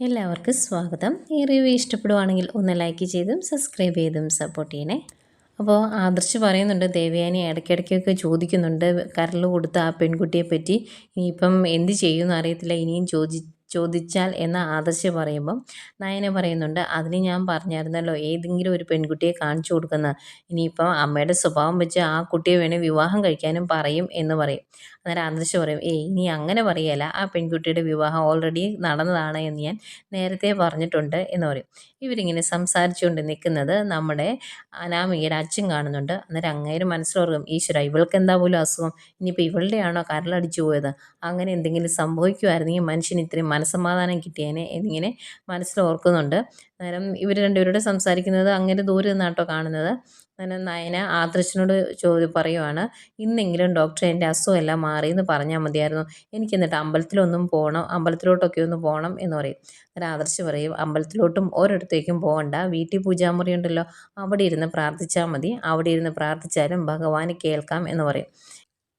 എല്ലാവർക്കും സ്വാഗതം. ഈ റിവ്യൂ ഇഷ്ടപ്പെടുവാണെങ്കിൽ ഒന്ന് ലൈക്ക് ചെയ്തും സബ്സ്ക്രൈബ് ചെയ്തും സപ്പോർട്ട് ചെയ്യണേ. അപ്പോൾ ആദർശ് പറയുന്നുണ്ട് ദേവയാനി ഇടയ്ക്കിടയ്ക്കൊക്കെ ചോദിക്കുന്നുണ്ട് കരൾ കൊടുത്ത ആ പെൺകുട്ടിയെ പറ്റി ഇനിയിപ്പം എന്ത് ചെയ്യുമെന്ന് അറിയത്തില്ല ഇനിയും ചോദി ചോദിച്ചാൽ എന്ന ആദർശ പറയുമ്പം നയന പറയുന്നുണ്ട് അതിന് ഞാൻ പറഞ്ഞായിരുന്നല്ലോ ഏതെങ്കിലും ഒരു പെൺകുട്ടിയെ കാണിച്ചു കൊടുക്കുന്ന. ഇനിയിപ്പം അമ്മയുടെ സ്വഭാവം വെച്ച് ആ കുട്ടിയെ വേണേൽ വിവാഹം കഴിക്കാനും പറയും എന്ന് പറയും. അന്നേരം ആദർശ് പറയും ഏയ് ഇനി അങ്ങനെ പറയല്ല ആ പെൺകുട്ടിയുടെ വിവാഹം ഓൾറെഡി നടന്നതാണ് എന്ന് ഞാൻ നേരത്തെ പറഞ്ഞിട്ടുണ്ട് എന്ന് പറയും. ഇവരിങ്ങനെ സംസാരിച്ചുകൊണ്ട് നിൽക്കുന്നത് നമ്മുടെ അനാമികയുടെ അച്ഛൻ കാണുന്നുണ്ട്. അന്നേരം അങ്ങേര് മനസ്സിലോർക്കും ഈശ്വര ഇവൾക്ക് എന്താ പോലും അസുഖം? ഇനിയിപ്പോൾ ഇവളുടെയാണോ കരളടിച്ചു പോയത്? അങ്ങനെ എന്തെങ്കിലും സംഭവിക്കുമായിരുന്നെങ്കിൽ മനുഷ്യന് ഇത്രയും മനസ്സമാധാനം കിട്ടിയേനെ എന്നിങ്ങനെ മനസ്സിലോർക്കുന്നുണ്ട് അന്നേരം ഇവർ രണ്ടുപേരോട് സംസാരിക്കുന്നത് അങ്ങനെ ദൂരെ നിന്നാട്ടോ കാണുന്നത്. അങ്ങനെ നയന ആദർശനോട് ചോദി പറയുവാണ് ഇന്നെങ്കിലും ഡോക്ടർ എന്റെ അസുഖമെല്ലാം മാറി എന്ന് പറഞ്ഞാൽ മതിയായിരുന്നു. എനിക്ക് എന്നിട്ട് അമ്പലത്തിലൊന്നും പോകണം അമ്പലത്തിലോട്ടൊക്കെ ഒന്ന് പോകണം എന്ന് പറയും. അന്നേരം ആദർശ് പറയും അമ്പലത്തിലോട്ടും ഓരോരുത്തേക്കും പോകണ്ട. വീട്ടിൽ പൂജാമുറി ഉണ്ടല്ലോ. അവിടെ ഇരുന്ന് പ്രാർത്ഥിച്ചാൽ മതി. അവിടെ ഇരുന്ന് പ്രാർത്ഥിച്ചാലും ഭഗവാന് കേൾക്കാം എന്ന് പറയും.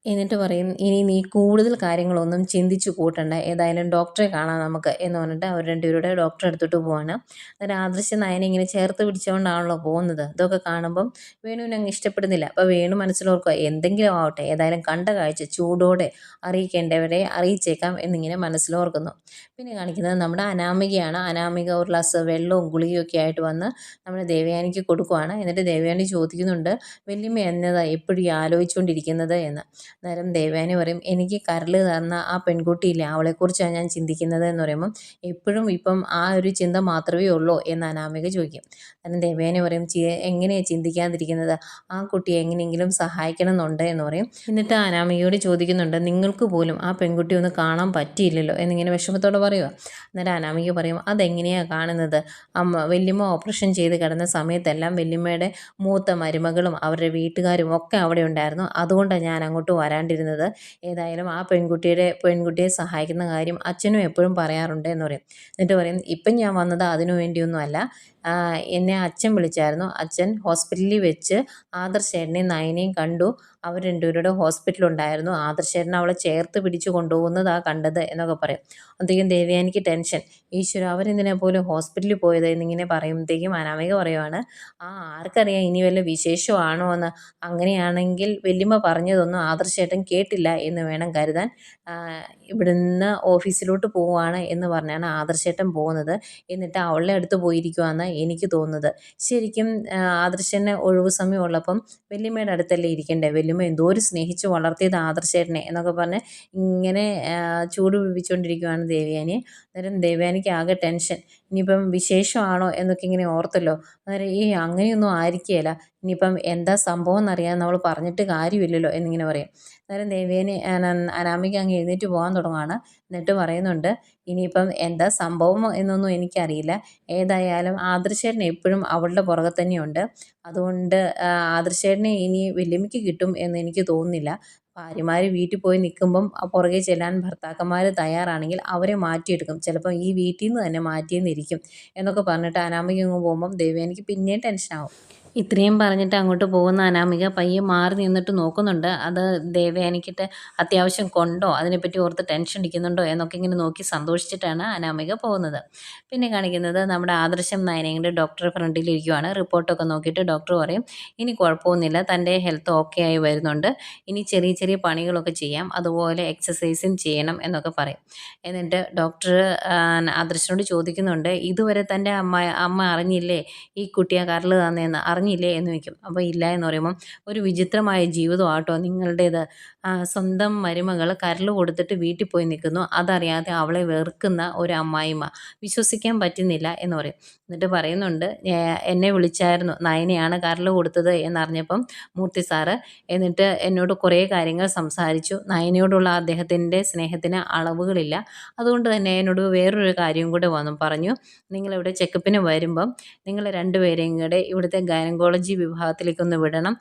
എന്നിട്ട് പറയും ഇനി നീ കൂടുതൽ കാര്യങ്ങളൊന്നും ചിന്തിച്ചു കൂട്ടണ്ട. ഏതായാലും ഡോക്ടറെ കാണാം നമുക്ക് എന്ന് പറഞ്ഞിട്ട് അവർ രണ്ടുപേരുടെ ഡോക്ടറെ എടുത്തിട്ട് പോവാണ്. അന്നേരം ആദർശ നയനെ ഇങ്ങനെ ചേർത്ത് പിടിച്ചുകൊണ്ടാണല്ലോ പോകുന്നത്. ഇതൊക്കെ കാണുമ്പം വേണുവിന് അങ്ങ് ഇഷ്ടപ്പെടുന്നില്ല. അപ്പോൾ വേണു മനസ്സിലോർക്കുക എന്തെങ്കിലും ആവട്ടെ ഏതായാലും കണ്ട കാഴ്ച ചൂടോടെ അറിയിക്കേണ്ടവരെ അറിയിച്ചേക്കാം എന്നിങ്ങനെ മനസ്സിലോർക്കുന്നു. പിന്നെ കാണിക്കുന്നത് നമ്മുടെ അനാമികയാണ്. അനാമിക ഒരു ഗ്ലാസ് വെള്ളവും ഗുളികയും ഒക്കെ ആയിട്ട് വന്ന് നമ്മുടെ ദേവയാനിക്ക് കൊടുക്കുവാണ്. എന്നിട്ട് ദേവയാനി ചോദിക്കുന്നുണ്ട് വല്യമ്മ എന്നതാ എപ്പോഴും ആലോചിച്ചുകൊണ്ടിരിക്കുന്നത് എന്ന്. അന്നേരം ദേവയാനി പറയും എനിക്ക് കരൾ തന്ന ആ പെൺകുട്ടിയില്ലേ? അവളെക്കുറിച്ചാണ് ഞാൻ ചിന്തിക്കുന്നത്? എന്ന് പറയുമ്പം എപ്പോഴും ഇപ്പം ആ ഒരു ചിന്ത മാത്രമേ ഉള്ളൂ എന്ന് അനാമിക ചോദിക്കും. കാരണം ദേവയാനി പറയും എങ്ങനെയാണ് ചിന്തിക്കാതിരിക്കുന്നത്? ആ കുട്ടിയെ എങ്ങനെയെങ്കിലും സഹായിക്കണം എന്നുണ്ട് എന്ന് പറയും. എന്നിട്ട് അനാമികയോട് ചോദിക്കുന്നുണ്ട് നിങ്ങൾക്ക് പോലും ആ പെൺകുട്ടി ഒന്ന് കാണാൻ പറ്റിയില്ലല്ലോ? എന്നിങ്ങനെ വിഷമത്തോടെ പറയുക എന്നിട്ട് അനാമിക പറയും അതെങ്ങനെയാണ് കാണുന്നത്? അമ്മ വല്യമ്മ ഓപ്പറേഷൻ ചെയ്ത് കിടന്ന സമയത്തെല്ലാം വല്യമ്മയുടെ മൂത്ത മരുമകളും അവരുടെ വീട്ടുകാരും ഒക്കെ അവിടെ ഉണ്ടായിരുന്നു. അതുകൊണ്ടാണ് ഞാൻ അങ്ങോട്ട് വരാണ്ടിരുന്നത്. ഏതായാലും ആ പെൺകുട്ടിയുടെ പെൺകുട്ടിയെ സഹായിക്കുന്ന കാര്യം അച്ഛനും എപ്പോഴും പറയാറുണ്ട് എന്ന് പറയും. എന്നിട്ട് പറയും ഇപ്പം ഞാൻ വന്നത് അതിനു വേണ്ടിയൊന്നുമല്ല. എന്നെ അച്ഛൻ വിളിച്ചായിരുന്നു. അച്ഛൻ ഹോസ്പിറ്റലിൽ വെച്ച് ആദർശേട്ടനെയും നയനെയും കണ്ടു. അവർ രണ്ടുപേരുടെ ഹോസ്പിറ്റലുണ്ടായിരുന്നു ആദർശേരൻ അവളെ ചേർത്ത് പിടിച്ചു കൊണ്ടുപോകുന്നതാണ് കണ്ടത് എന്നൊക്കെ പറയും. അപ്പോഴത്തേക്കും ദേവയാനിക്ക് ടെൻഷൻ. ഈശ്വര അവരെന്തിനാ പോലും ഹോസ്പിറ്റലിൽ പോയത് എന്നിങ്ങനെ പറയുമ്പോഴത്തേക്കും അനാമിക പറയുവാണ്. ആ ആർക്കറിയാം ഇനി വല്ല വിശേഷമാണോ എന്ന്. അങ്ങനെയാണെങ്കിൽ വല്യമ്മ പറഞ്ഞതൊന്നും ആദർശേട്ടൻ കേട്ടില്ല എന്ന് വേണം കരുതാൻ. ഇവിടുന്ന് ഓഫീസിലോട്ട് പോവുകയാണ് എന്ന് പറഞ്ഞാണ് ആദർശേട്ടൻ പോകുന്നത്. എന്നിട്ട് അവളുടെ അടുത്ത് പോയിരിക്കുവാന്ന് എനിക്ക് തോന്നുന്നത്. ശരിക്കും ആദർശന് ഒഴിവ് സമയമുള്ളപ്പം വല്യമ്മയുടെ അടുത്തല്ലേ ഇരിക്കണ്ടേ? വല്യമ്മ എന്തോരം സ്നേഹിച്ച് വളർത്തിയത് ആദർശേട്ടനെ എന്നൊക്കെ പറഞ്ഞ് ഇങ്ങനെ ചൂട് പിടിപ്പിച്ചുകൊണ്ടിരിക്കുകയാണ് ദേവയാനി. അന്നേരം ദേവയാനിക്ക് ആകെ ടെൻഷൻ. ഇനിയിപ്പം വിശേഷമാണോ എന്നൊക്കെ ഇങ്ങനെ ഓർത്തല്ലോ. അന്നേരം ഈ അങ്ങനെയൊന്നും ആയിരിക്കുകയില്ല ഇനിയിപ്പം എന്താ സംഭവം എന്നറിയാൻ നമ്മൾ പറഞ്ഞിട്ട് കാര്യമില്ലല്ലോ എന്നിങ്ങനെ പറയും. അന്നേരം ദേവേനെ അനാമിക അങ്ങ് എഴുന്നേറ്റ് പോകാൻ തുടങ്ങുകയാണ് എന്നിട്ട് പറയുന്നുണ്ട് ഇനിയിപ്പം എന്താ സംഭവം എന്നൊന്നും എനിക്കറിയില്ല. ഏതായാലും ആദർശേട്ടൻ എപ്പോഴും അവളുടെ പുറകെ തന്നെയുണ്ട്. അതുകൊണ്ട് ആദർശേട്ടനെ ഇനി വല്യമ്മയ്ക്ക് കിട്ടും എന്ന് എനിക്ക് തോന്നുന്നില്ല. ഭാര്യമാർ വീട്ടിൽ പോയി നിൽക്കുമ്പം പുറകെ ചെല്ലാൻ ഭർത്താക്കന്മാർ തയ്യാറാണെങ്കിൽ അവരെ മാറ്റിയെടുക്കും. ചിലപ്പം ഈ വീട്ടിൽ നിന്ന് തന്നെ മാറ്റിയെന്നിരിക്കും. എന്നൊക്കെ പറഞ്ഞിട്ട് അനാമിക അങ്ങ് പോകുമ്പം ദേവേനിക്ക് പിന്നെയും ടെൻഷനാവും ഇത്രയും പറഞ്ഞിട്ട് അങ്ങോട്ട് പോകുന്ന അനാമിക പയ്യെ മാറി നിന്നിട്ട് നോക്കുന്നുണ്ട്. അത് ദേവയാനിക്കിട്ട് അത്യാവശ്യം കൊണ്ടോ അതിനെപ്പറ്റി ഓർത്ത് ടെൻഷൻ അടിക്കുന്നുണ്ടോ എന്നൊക്കെ ഇങ്ങനെ നോക്കി സന്തോഷിച്ചിട്ടാണ് അനാമിക പോകുന്നത്. പിന്നെ കാണിക്കുന്നത് നമ്മുടെ ആദർശം നയനയുടെ ഡോക്ടറെ ഫ്രണ്ടിലിരിക്കുവാണ്. റിപ്പോർട്ടൊക്കെ നോക്കിയിട്ട് ഡോക്ടർ പറയും ഇനി കുഴപ്പമൊന്നുമില്ല തന്റെ ഹെൽത്ത് ഓക്കെ ആയി വരുന്നുണ്ട്. ഇനി ചെറിയ ചെറിയ പണികളൊക്കെ ചെയ്യാം. അതുപോലെ എക്സസൈസും ചെയ്യണം എന്നൊക്കെ പറയും. എന്നിട്ട് ഡോക്ടർ ആദർശനോട് ചോദിക്കുന്നുണ്ട് ഇതുവരെ തന്റെ അമ്മ അമ്മ അറിഞ്ഞില്ലേ ഈ കുട്ടിയെ കരൾ തന്നേന്ന്? അറിഞ്ഞില്ലേ എന്ന് വയ്ക്കും അപ്പോൾ ഇല്ല എന്ന് പറയുമ്പം ഒരു വിചിത്രമായ ജീവിതമാട്ടോ നിങ്ങളുടേത്. സ്വന്തം മരുമകൾ കരൾ കൊടുത്തിട്ട് വീട്ടിൽ പോയി നിൽക്കുന്നു. അതറിയാതെ അവളെ വെറുക്കുന്ന ഒരു അമ്മായിമ്മ. വിശ്വസിക്കാൻ പറ്റുന്നില്ല എന്ന് പറയും. എന്നിട്ട് പറയുന്നുണ്ട് എന്നെ വിളിച്ചായിരുന്നു. നയനയാണ് കരൾ കൊടുത്തത് എന്നറിഞ്ഞപ്പം മൂർത്തി സാറ് എന്നിട്ട് എന്നോട് കുറേ കാര്യങ്ങൾ സംസാരിച്ചു. നയനയോടുള്ള അദ്ദേഹത്തിന്റെ സ്നേഹത്തിന് അളവുകളില്ല. അതുകൊണ്ട് തന്നെ എന്നോട് വേറൊരു കാര്യം കൂടെ വന്നു. പറഞ്ഞു നിങ്ങളിവിടെ ചെക്കപ്പിന് വരുമ്പം നിങ്ങൾ രണ്ടുപേരെയും കൂടെ ഇവിടുത്തെ ഗൈനക്കോളജി വിഭാഗത്തിലേക്കൊന്ന് വിടണം.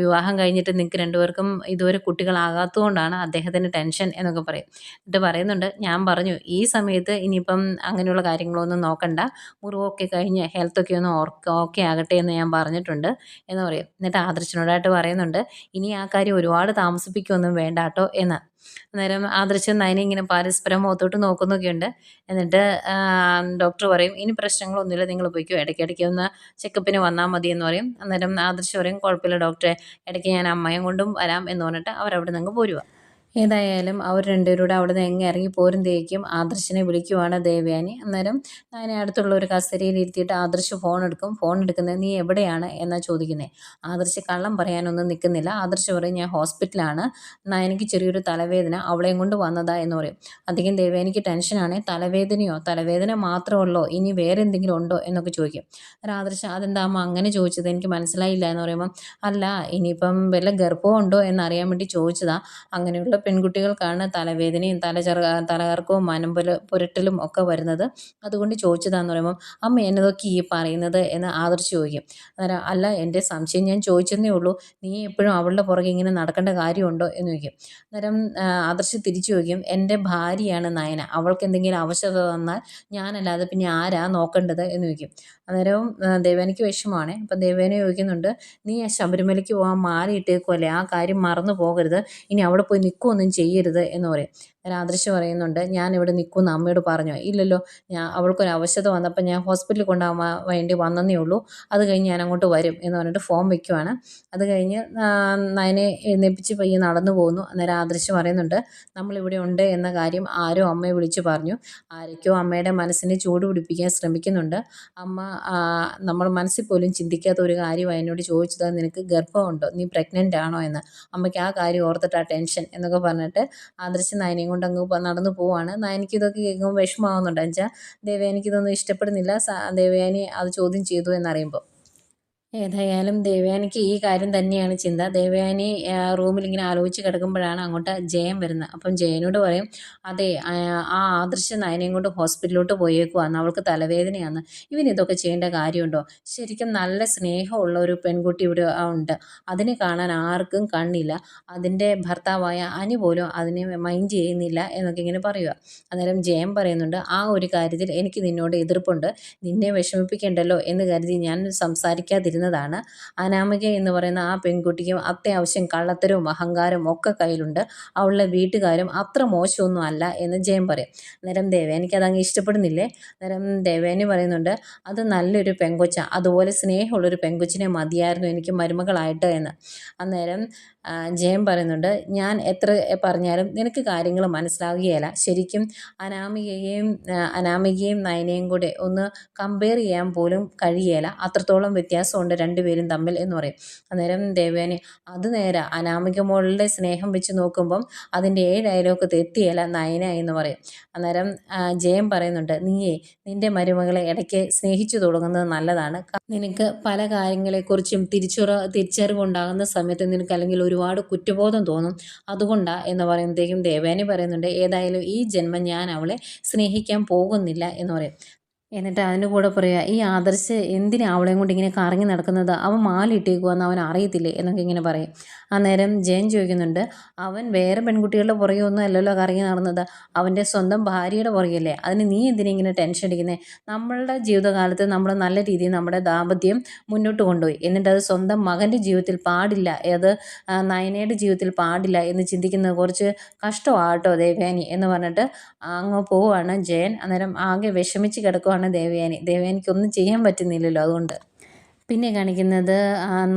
വിവാഹം കഴിഞ്ഞിട്ട് നിങ്ങൾക്ക് രണ്ടുപേർക്കും ഇതുവരെ കുട്ടികളാകാത്തതുകൊണ്ടാണ് അദ്ദേഹത്തിന് ടെൻഷൻ എന്നൊക്കെ പറയും. എന്നിട്ട് പറയുന്നുണ്ട് ഞാൻ പറഞ്ഞു ഈ സമയത്ത് ഇനിയിപ്പം അങ്ങനെയുള്ള കാര്യങ്ങളൊന്നും നോക്കണ്ട. മുറിവൊക്കെ കഴിഞ്ഞ് ഹെൽത്തൊക്കെ ഒന്ന് ഓക്കെ ആകട്ടെ എന്ന് ഞാൻ പറഞ്ഞിട്ടുണ്ട് എന്ന് പറയും. എന്നിട്ട് ആദർശനോടായിട്ട് പറയുന്നുണ്ട് ഇനി ആ കാര്യം ഒരുപാട് താമസിപ്പിക്കുകയൊന്നും വേണ്ട കേട്ടോ എന്ന്. അന്നേരം ആദർശം നയനെ ഇങ്ങനെ പരസ്പരം മുഖത്തോട്ട് നോക്കുന്നൊക്കെയുണ്ട്. എന്നിട്ട് ഡോക്ടർ പറയും ഇനി പ്രശ്നങ്ങളൊന്നുമില്ല നിങ്ങൾ പോയിക്കോ ഇടയ്ക്കിടയ്ക്ക് ഒന്ന് ചെക്കപ്പിന് വന്നാൽ മതി എന്ന് പറയും. അന്നേരം ആദർശം പറയും കുഴപ്പമില്ല ഡോക്ടറെ ഇടയ്ക്ക് ഞാൻ അമ്മയും കൊണ്ടും വരാം എന്ന് പറഞ്ഞിട്ട് അവരവിടെ നിന്ന് പോരുക ഏതായാലും അവർ രണ്ടുപേരൂടെ അവിടെ നിന്ന് എങ്ങ് ഇറങ്ങി പോരുമ്പോഴേക്കും ആദർശിനെ വിളിക്കുവാണ് ദേവയാനി. അന്നേരം ഞാൻ അടുത്തുള്ള ഒരു കസേരയിൽ ഇരുത്തിയിട്ട് ആദർശ് ഫോൺ എടുക്കും. ഫോൺ എടുക്കുന്നത് നീ എവിടെയാണ്? എന്നാണ് ചോദിക്കുന്നത് ആദർശ് കള്ളം പറയാനൊന്നും നിൽക്കുന്നില്ല. ആദർശ് പറയും ഞാൻ ഹോസ്പിറ്റലാണ്. എനിക്ക് ചെറിയൊരു തലവേദന. അവളെയും കൊണ്ട് വന്നതാ? എന്ന് പറയും. അധികം ദേവയാനിക്ക് ടെൻഷനാണ് തലവേദനയോ തലവേദന മാത്രമുള്ളോ ഇനി വേറെ എന്തെങ്കിലും ഉണ്ടോ എന്നൊക്കെ ചോദിക്കും. അന്നേരം ആദർശ് അതെന്താ അമ്മ അങ്ങനെ ചോദിച്ചത്? എനിക്ക് മനസ്സിലായില്ല എന്ന് പറയുമ്പം അല്ല ഇനിയിപ്പം വല്ല ഗർഭമുണ്ടോ എന്നറിയാൻ വേണ്ടി ചോദിച്ചതാ. അങ്ങനെയുള്ള പെൺകുട്ടികൾക്കാണ് തലവേദനയും തലചെറ തലകറക്കവും മനമ്പൽ പുരട്ടലും ഒക്കെ വരുന്നത്. അതുകൊണ്ട് ചോദിച്ചതാന്ന് പറയുമ്പം അമ്മ എന്നതൊക്കെ ഈ പറയുന്നത് എന്ന് ആദർശ് ചോദിക്കും. അന്നേരം അല്ല എന്റെ സംശയം ഞാൻ ചോദിച്ചെന്നേ ഉള്ളൂ. നീ എപ്പോഴും അവളുടെ പുറകെ ഇങ്ങനെ നടക്കേണ്ട കാര്യമുണ്ടോ? എന്ന് ചോദിക്കും. അന്നേരം ആദർശ് തിരിച്ചു ചോദിക്കും എന്റെ ഭാര്യയാണ് നയന. അവൾക്ക് എന്തെങ്കിലും ആവശ്യത തന്നാൽ ഞാനല്ലാതെ പിന്നെ ആരാ നോക്കേണ്ടത്? എന്ന് ചോദിക്കും. അന്നേരവും ദേവേനയ്ക്ക് വിഷമമാണ്. അപ്പം ദേവേന ചോദിക്കുന്നുണ്ട് നീ ആ ശബരിമലയ്ക്ക് പോകാൻ മാല ഇട്ടേക്കുമല്ലേ ആ കാര്യം മറന്നു പോകരുത്. ഇനി അവിടെ പോയി നിൽക്കുകയൊന്നും ചെയ്യരുത് എന്ന് പറയും. രാധൃശ്യ പറയുന്നുണ്ട് ഞാൻ ഇവിടെ നിൽക്കുമെന്ന് അമ്മയോട് പറഞ്ഞു. ഇല്ലല്ലോ ഞാൻ അവൾക്കൊരു അവശത വന്നപ്പോൾ ഞാൻ ഹോസ്പിറ്റലിൽ കൊണ്ടുപോകാൻ വേണ്ടി വന്നതേ ഉള്ളൂ. അത് കഴിഞ്ഞ് ഞാൻ അങ്ങോട്ട് വരും എന്ന് പറഞ്ഞിട്ട് ഫോം വയ്ക്കുവാണ് അത് കഴിഞ്ഞ് നയനെ എഴുന്നേപ്പിച്ച് പയ്യെ നടന്നു പോകുന്നു. അന്നേരം ആദർശ് പറയുന്നുണ്ട് നമ്മളിവിടെ ഉണ്ട് എന്ന കാര്യം ആരോ അമ്മയെ വിളിച്ച് പറഞ്ഞു. ആരൊക്കെയോ അമ്മയുടെ മനസ്സിനെ ചൂട് പിടിപ്പിക്കാൻ ശ്രമിക്കുന്നുണ്ട്. അമ്മ നമ്മൾ മനസ്സിൽ പോലും ചിന്തിക്കാത്ത ഒരു കാര്യം എന്നോട് ചോദിച്ചത് നിനക്ക് ഗർഭമുണ്ടോ? നീ പ്രഗ്നന്റ് ആണോ എന്ന്. അമ്മയ്ക്ക് ആ കാര്യം ഓർത്തിട്ട് ആ ടെൻഷൻ എന്നൊക്കെ പറഞ്ഞിട്ട് ആദർശ് നയനെയും കൊണ്ട് അങ്ങ് നടന്നു പോവാണ്. എനിക്കിതൊക്കെ കേൾക്കുമ്പോൾ വിഷമമാകുന്നുണ്ട് എന്നുവെച്ചാൽ ദേവയാനിക്ക് ഇതൊന്നും ഇഷ്ടപ്പെടുന്നില്ല. ദേവയാനി അത് ചോദ്യം ചെയ്തു എന്നറിയുമ്പോൾ ഏതായാലും ദേവയാനിക്ക് ഈ കാര്യം തന്നെയാണ് ചിന്ത. ദേവയാനി റൂമിൽ ഇങ്ങനെ ആലോചിച്ച് കിടക്കുമ്പോഴാണ് അങ്ങോട്ട് ജയൻ വരുന്നത്. അപ്പം ജയനോട് പറയും അതെ ആ ആദർശ നയനയും കൊണ്ട് ഹോസ്പിറ്റലിലോട്ട് പോയേക്കുവാന്ന്. അവൾക്ക് തലവേദനയാണ് ഇവൻ ഇതൊക്കെ ചെയ്യേണ്ട കാര്യമുണ്ടോ? ശരിക്കും നല്ല സ്നേഹമുള്ള ഒരു പെൺകുട്ടി ഇവിടെ ഉണ്ട്. അതിനെ കാണാൻ ആർക്കും കണ്ണില്ല. അതിന്റെ ഭർത്താവായ അനി പോലും അതിനെ മൈൻഡ് ചെയ്യുന്നില്ല എന്നൊക്കെ ഇങ്ങനെ പറയുക അന്നേരം ജയൻ പറയുന്നുണ്ട് ആ ഒരു കാര്യത്തിൽ എനിക്ക് നിന്നോട് എതിർപ്പുണ്ട്. നിന്നെ വിഷമിപ്പിക്കേണ്ടല്ലോ എന്ന് കരുതി ഞാൻ സംസാരിക്കാതിരുന്നു വരുന്നതാണ് അനാമിക എന്ന് പറയുന്ന ആ പെൺകുട്ടിക്കും അത്യാവശ്യം കള്ളത്തരവും അഹങ്കാരവും ഒക്കെ കയ്യിലുണ്ട്. അവളുടെ വീട്ടുകാരും അത്ര മോശമൊന്നും അല്ല എന്ന് ജയം പറയും. അന്നേരം ദേവേനിക്ക് അതങ്ങ് ഇഷ്ടപ്പെടുന്നില്ലേ? നേരം ദേവേനി പറയുന്നുണ്ട് അത് നല്ലൊരു പെങ്കൊച്ച. അതുപോലെ സ്നേഹമുള്ളൊരു പെങ്കൊച്ചിനെ മതിയായിരുന്നു എനിക്ക് മരുമകളായിട്ട് എന്ന്. അന്നേരം ജയം പറയുന്നുണ്ട് ഞാൻ എത്ര പറഞ്ഞാലും നിനക്ക് കാര്യങ്ങൾ മനസ്സിലാവുകയില്ല. ശരിക്കും അനാമികയെയും അനാമികയും നയനയും കൂടെ ഒന്ന് കമ്പയർ ചെയ്യാൻ പോലും കഴിയേല അത്രത്തോളം വ്യത്യാസമുണ്ട് രണ്ടുപേരും തമ്മിൽ എന്ന് പറയും. അന്നേരം ദേവയാനി അത് നേരെ. അനാമിക മോളുടെ സ്നേഹം വെച്ച് നോക്കുമ്പം അതിന്റെ ഏഴ് അയലോക്കത്ത് എത്തിയല്ല നയന എന്ന് പറയും. അന്നേരം ജയം പറയുന്നുണ്ട് നീയേ നിന്റെ മരുമകളെ ഇടയ്ക്ക് സ്നേഹിച്ചു തുടങ്ങുന്നത് നല്ലതാണ്. നിനക്ക് പല കാര്യങ്ങളെക്കുറിച്ചും തിരിച്ചുറ തിരിച്ചറിവുണ്ടാകുന്ന സമയത്ത് നിനക്ക് അല്ലെങ്കിൽ ഒരുപാട് കുറ്റബോധം തോന്നും. അതുകൊണ്ടാണ് എന്ന് പറയുമ്പോഴത്തേക്കും ദേവയാനി പറയുന്നുണ്ട് ഏതായാലും ഈ ജന്മം ഞാൻ അവളെ സ്നേഹിക്കാൻ പോകുന്നില്ല എന്ന് പറയും. എന്നിട്ട് അതിന്റെ കൂടെ പറയുക ഈ ആദർശ് എന്തിനാ അവളെയും കൊണ്ട് ഇങ്ങനെ കറങ്ങി നടക്കുന്നത്? അവൻ മാലിട്ടേക്കുവെന്ന് അവൻ അറിയത്തില്ലേ? എന്നൊക്കെ ഇങ്ങനെ പറയും. അന്നേരം ജയൻ ചോദിക്കുന്നുണ്ട് അവൻ വേറെ പെൺകുട്ടികളുടെ പുറകെ ഒന്നും അല്ലല്ലോ കറങ്ങി നടന്നത്. അവന്റെ സ്വന്തം ഭാര്യയുടെ പുറകെയല്ലേ? അതിന് നീ എന്തിനാ ഇങ്ങനെ ടെൻഷൻ അടിക്കുന്നത് നമ്മളുടെ ജീവിതകാലത്ത് നമ്മൾ നല്ല രീതിയിൽ നമ്മുടെ ദാമ്പത്യം മുന്നോട്ട് കൊണ്ടുപോയി. എന്നിട്ട് അത് സ്വന്തം മകന്റെ ജീവിതത്തിൽ പാടില്ല. അത് നയനയുടെ ജീവിതത്തിൽ പാടില്ല എന്ന് ചിന്തിക്കുന്നത് കുറച്ച് കഷ്ടമാട്ടോ ദേവയാനി എന്ന് പറഞ്ഞിട്ട് അങ്ങ് പോവുകയാണ് ജയൻ. അന്നേരം ആകെ വിഷമിച്ച് കിടക്കുകയാണ് ആണ് ദേവയാനി. ദേവയാനിക്ക് ഒന്നും ചെയ്യാൻ പറ്റുന്നില്ലല്ലോ അതുകൊണ്ട്. പിന്നെ കാണിക്കുന്നത്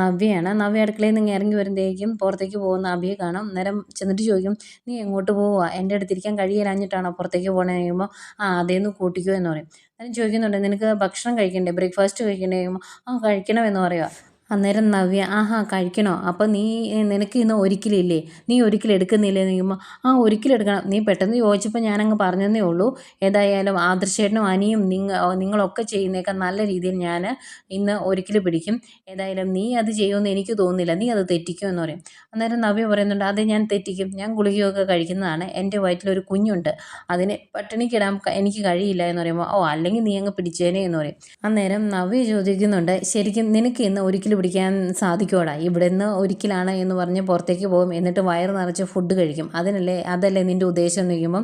നവ്യയാണ്. നവ്യ അടുക്കളയിൽ നിന്ന് ഇറങ്ങി വരുമ്പോഴേക്കും പുറത്തേക്ക് പോകുന്ന അഭിയെ കാണാം. നേരം ചെന്നിട്ട് ചോദിക്കും നീ എങ്ങോട്ട് പോവുക എന്റെ അടുത്തിരിക്കാൻ കഴിയില്ലാഞ്ഞിട്ടാണോ പുറത്തേക്ക് പോകണേ കഴിയുമ്പോൾ ആ അതേന്ന് കൂട്ടിക്കോ എന്ന് പറയും. അന്നേരം ചോദിക്കുന്നുണ്ട് നിനക്ക് ഭക്ഷണം കഴിക്കണ്ടേ? ബ്രേക്ക്ഫാസ്റ്റ് കഴിക്കണ്ടേ? കഴിയുമ്പോൾ ആ കഴിക്കണമെന്ന് പറയുക അന്നേരം നവ്യ ആഹാ കഴിക്കണോ? അപ്പോൾ നീ നിനക്ക് ഇന്ന് ഒരിക്കലില്ലേ? നീ ഒരിക്കലും എടുക്കുന്നില്ലേ? എന്ന് ചോദിക്കുമ്പോൾ ആ ഒരിക്കലും എടുക്കണം. നീ പെട്ടെന്ന് ചോദിച്ചപ്പോൾ ഞാനങ്ങ് പറഞ്ഞതേ ഉള്ളൂ. ഏതായാലും ആദർശേട്ടനും അനിയും നിങ്ങൾ നിങ്ങളൊക്കെ ചെയ്യുന്നേക്കാൾ നല്ല രീതിയിൽ ഞാൻ ഇന്ന് ഒരിക്കൽ പിടിക്കും. ഏതായാലും നീ അത് ചെയ്യുമെന്ന് എനിക്ക് തോന്നുന്നില്ല. നീ അത് തെറ്റിക്കും? എന്ന് പറയും. അന്നേരം നവ്യ പറയുന്നുണ്ട് അത് ഞാൻ തെറ്റിക്കും. ഞാൻ ഗുളികയൊക്കെ കഴിക്കുന്നതാണ്. എന്റെ വയറ്റിലൊരു കുഞ്ഞുണ്ട്. അതിനെ പട്ടിണിക്കിടാൻ എനിക്ക് കഴിയില്ല. എന്ന് പറയുമ്പോൾ ഓ അല്ലെങ്കിൽ നീ അങ്ങ് പിടിച്ചേനെ എന്ന് പറയും. അന്നേരം നവ്യ ചോദിക്കുന്നുണ്ട് ശരിക്കും നിനക്ക് ഇന്ന് ഒരിക്കലും പിടിക്കാൻ സാധിക്കുമോടാ ഇവിടെ നിന്ന് ഒരിക്കലാണ് എന്ന് പറഞ്ഞ് പുറത്തേക്ക് പോകും. എന്നിട്ട് വയറ് നിറച്ച് ഫുഡ് കഴിക്കും. അതിനല്ലേ അതല്ലേ നിന്റെ ഉദ്ദേശം എന്ന് ചോദിക്കുമ്പം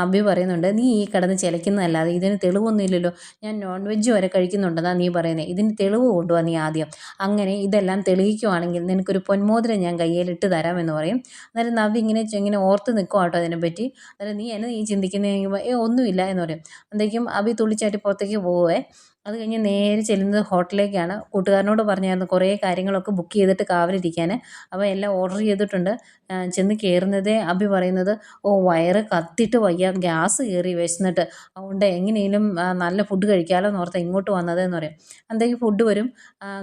അഭി പറയുന്നുണ്ട് നീ ഈ കിടന്ന് ചിലയ്ക്കുന്നതല്ലാതെ ഇതിന് തെളിവൊന്നുമില്ലല്ലോ. ഞാൻ നോൺ വെജ് വരെ കഴിക്കുന്നുണ്ടെന്നാണ് നീ പറയുന്നത് ഇതിന് തെളിവ് കൊണ്ടുപോകാൻ നീ ആദ്യം. അങ്ങനെ ഇതെല്ലാം തെളിയിക്കുവാണെങ്കിൽ നിനക്കൊരു പൊന്മോതിരം ഞാൻ കയ്യിലിട്ട് തരാമെന്ന് പറയും. അന്നേരം നവ്യ ഇങ്ങനെ ഇങ്ങനെ ഓർത്ത് നിൽക്കും കേട്ടോ അതിനെപ്പറ്റി അന്നേരം നീ എന്നെ നീ ചിന്തിക്കുന്ന? ഏ ഒന്നുമില്ല എന്ന് പറയും. അന്തേക്കും അഭി തുള്ളിച്ചാട്ടി പുറത്തേക്ക് പോവേ. അത് കഴിഞ്ഞ് നേരെ ചെല്ലുന്നത് ഹോട്ടലിലേക്കാണ്. കൂട്ടുകാരനോട് പറഞ്ഞായിരുന്നു കുറേ കാര്യങ്ങളൊക്കെ ബുക്ക് ചെയ്തിട്ട് കാവലിരിക്കാൻ. അപ്പോൾ എല്ലാം ഓർഡർ ചെയ്തിട്ടുണ്ട്. ചെന്ന് കയറുന്നതേ അഭി പറയുന്നത് ഓ വയറ് കത്തിയിട്ട് വയ്യ. ഗ്യാസ് കയറി വിശന്നിട്ട്. അതുകൊണ്ട് എങ്ങനെയും നല്ല ഫുഡ് കഴിക്കാമല്ലോ എന്ന് ഓർത്ത് ഇങ്ങോട്ട് വന്നത് എന്ന് പറയും. എന്തെങ്കിലും ഫുഡ് വരും.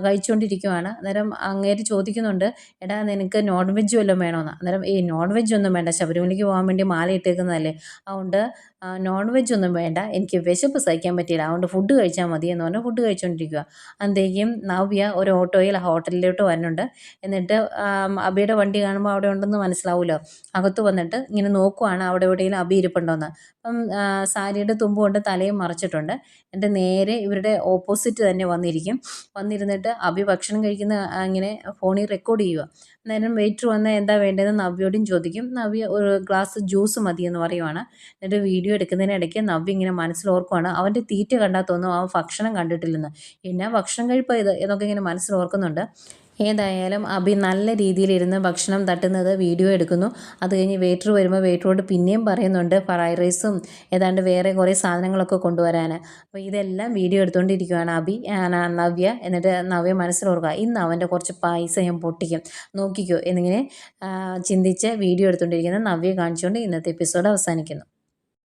കഴിച്ചുകൊണ്ടിരിക്കുവാണ് അന്നേരം അങ്ങേര് ചോദിക്കുന്നുണ്ട് എടാ നിനക്ക് നോൺ വെജ് വല്ലതും വേണമെന്ന് അന്നേരം ഈ നോൺ വെജ് ഒന്നും വേണ്ട. ശബരിമലയ്ക്ക് പോകാൻ വേണ്ടി മാല ഇട്ടേക്കുന്നതല്ലേ. അതുകൊണ്ട് നോൺ വെജ് ഒന്നും വേണ്ട. എനിക്ക് വിശപ്പ് സഹിക്കാൻ പറ്റിയില്ല. അതുകൊണ്ട് ഫുഡ് കഴിച്ചാൽ മതി എന്ന് പറഞ്ഞാൽ ഫുഡ് കഴിച്ചുകൊണ്ടിരിക്കുക അന്തേക്കും നവ്യ ഒരു ഓട്ടോയിൽ ഹോട്ടലിലോട്ട് വരുന്നുണ്ട് എന്നിട്ട് അബിയുടെ വണ്ടി കാണുമ്പോൾ അവിടെ ഉണ്ടെന്ന് മനസ്സിലാവുമല്ലോ അകത്ത് വന്നിട്ട് ഇങ്ങനെ നോക്കുവാണ് അവിടെ എവിടെയെങ്കിലും അബി ഇരിപ്പുണ്ടോയെന്ന് അപ്പം സാരിയുടെ തുമ്പ് കൊണ്ട് തലയും മറച്ചിട്ടുണ്ട്. എന്റെ നേരെ ഇവരുടെ ഓപ്പോസിറ്റ് തന്നെ വന്നിരിക്കും. വന്നിരുന്നിട്ട് അബി ഭക്ഷണം കഴിക്കുന്ന ഇങ്ങനെ ഫോണിൽ റെക്കോർഡ് ചെയ്യുക. അന്നേരം വെയിറ്റർ വന്നാൽ എന്താ വേണ്ടതെന്ന് നവ്യോടും ചോദിക്കും. നവ്യ ഒരു ഗ്ലാസ് ജ്യൂസ് മതിയെന്ന് എന്ന് പറയുവാണ്. എന്നിട്ട് വീഡിയോ എടുക്കുന്നതിനിടയ്ക്ക് നവ്യ ഇങ്ങനെ മനസ്സിൽ ഓർക്കുവാണ്. അവന്റെ തീറ്റ കണ്ടാൽ തോന്നും അവൻ ഭക്ഷണം കണ്ടിട്ടില്ലെന്ന്. പിന്നെ ഭക്ഷണം കഴിപ്പ് ഇത്? എന്നൊക്കെ ഇങ്ങനെ മനസ്സിൽ ഓർക്കുന്നുണ്ട്. ഏതായാലും അഭി നല്ല രീതിയിലിരുന്ന് ഭക്ഷണം തട്ടുന്നത് വീഡിയോ എടുക്കുന്നു. അത് കഴിഞ്ഞ് വെയിറ്റർ വരുമ്പോൾ വെയിറ്ററോട് പിന്നെയും പറയുന്നുണ്ട് ഫ്രൈഡ് റൈസും ഏതാണ്ട് വേറെ കുറേ സാധനങ്ങളൊക്കെ കൊണ്ടുവരാൻ അപ്പോൾ ഇതെല്ലാം വീഡിയോ എടുത്തുകൊണ്ടിരിക്കുകയാണ് അഭി നവ്യ എന്നിട്ട് നവ്യ മനസ്സിലോർക്കുക ഇന്ന് അവന്റെ കുറച്ച് പൈസ ഞാൻ പൊട്ടിക്കും. നോക്കിക്കോ എന്നിങ്ങനെ ചിന്തിച്ച് വീഡിയോ എടുത്തുകൊണ്ടിരിക്കുന്ന നവ്യ കാണിച്ചുകൊണ്ട് ഇന്നത്തെ എപ്പിസോഡ് അവസാനിക്കുന്നു.